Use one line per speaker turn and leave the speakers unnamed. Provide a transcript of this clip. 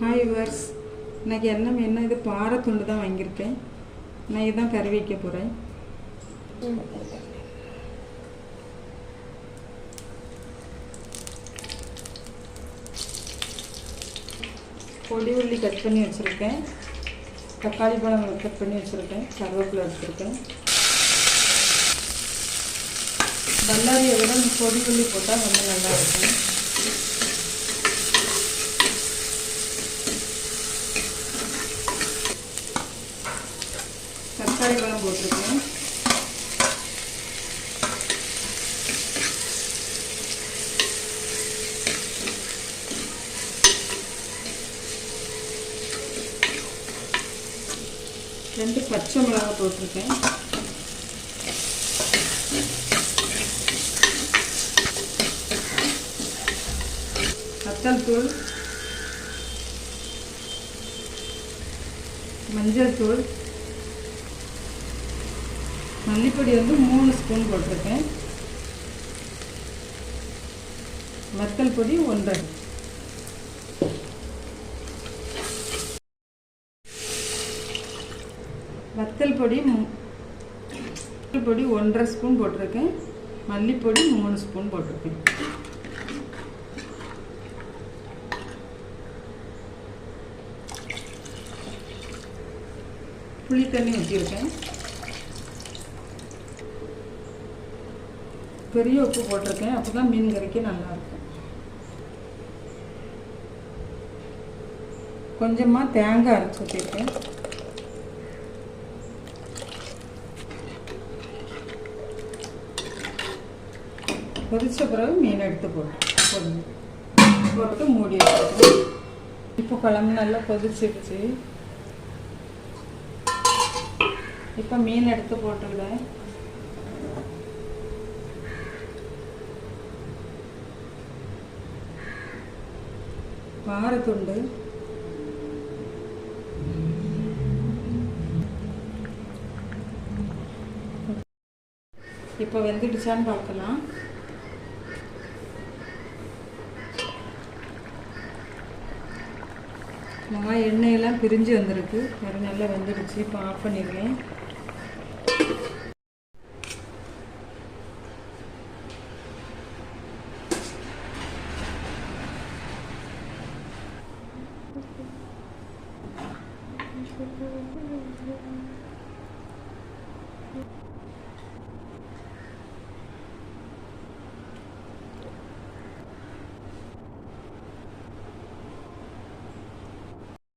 Hi verse எனக்கு என்ன மீன் இது பாறை துண்டு தான் வாங்கியிருக்கேன். நான் இதான் கறி வைக்க போகிறேன் பொடி உள்ளி கட் பண்ணி வச்சுருக்கேன். தக்காளி பழம் கட் பண்ணி வச்சுருக்கேன். கருவேப்பிலை வச்சுருக்கேன். பல்லாரியை விட பொடி உள்ளி போட்டால் ரொம்ப நல்லாயிருக்கும் தக்காளி பழம் போட்டிருக்கேன். ரெண்டு பச்சை மிளகாய் போட்டிருக்கேன். வத்தல் தூள் மஞ்சள் தூள் மல்லிப்பொடி வந்து மூணு ஸ்பூன் போட்டிருக்கேன். வத்தல் பொடி ஒன்றரை. வத்தல் பொடி மூ- வத்தல் பொடி ஒன்றரை ஸ்பூன் போட்டிருக்கேன். மல்லிப்பொடி மூணு ஸ்பூன் போட்டிருக்கேன். புளி தண்ணி ஊற்றிருக்கேன் பெரிய உப்பு போட்டிருக்கேன். அப்போ தான் மீன் கறிக்கு நல்லாயிருக்கும் கொஞ்சமாக தேங்காய் அரைச்சி ஊற்றிருக்கேன் கொதிச்ச பிறகு மீன் எடுத்து போட்டு போடணும் போட்டு மூடி வச்சுருக்கேன் இப்போ குழம்பு நல்லா கொதிச்சிருச்சு. இப்போ மீன் எடுத்து போட்டுவிடுவேன் வாரத்துண்டு இப்போ வெந்துடுச்சான்னு பார்க்கலாம் நல்லா எண்ணெயெல்லாம் பிரிஞ்சு வந்திருக்கு வேறு நல்லா வெந்துடுச்சு இப்போ ஆஃப் பண்ணிடுவேன்